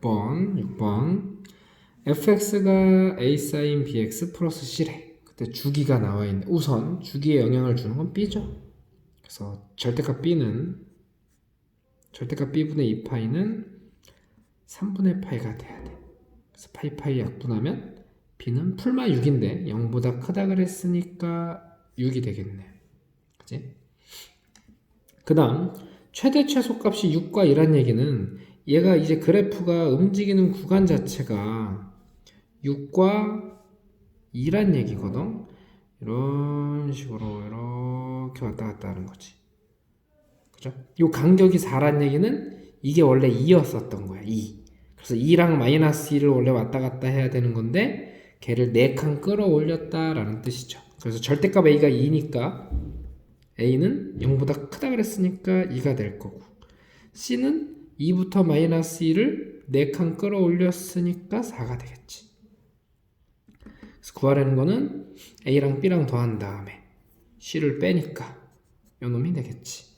6번 6번. fx가 a sin bx 플러스 c래. 그때 주기가 나와 있는 우선 주기에 영향을 주는 건 b죠. 그래서 절대값 b는 절대값 b분의 2파이는 3분의 파이가 돼야 돼. 그래서 파이 파이 약분하면 b는 풀마 6인데 0보다 크다 그랬으니까 6이 되겠네. 그지? 그 다음 최대 최소값이 6과 2란 얘기는 얘가 이제 그래프가 움직이는 구간 자체가 6과 2란 얘기거든. 이런 식으로 이렇게 왔다 갔다 하는 거지. 그죠? 이 간격이 4란 얘기는 이게 원래 2였었던 거야. 2. 그래서 2랑 마이너스 2를 원래 왔다 갔다 해야 되는 건데 걔를 4칸 끌어올렸다라는 뜻이죠. 그래서 절대값 a가 2니까 a는 0보다 크다 그랬으니까 2가 될 거고 c는 2부터 마이너스 2를 4칸 끌어올렸으니까 4가 되겠지. 그래서 구하라는 거는 A랑 B랑 더한 다음에 C를 빼니까 요 놈이 되겠지.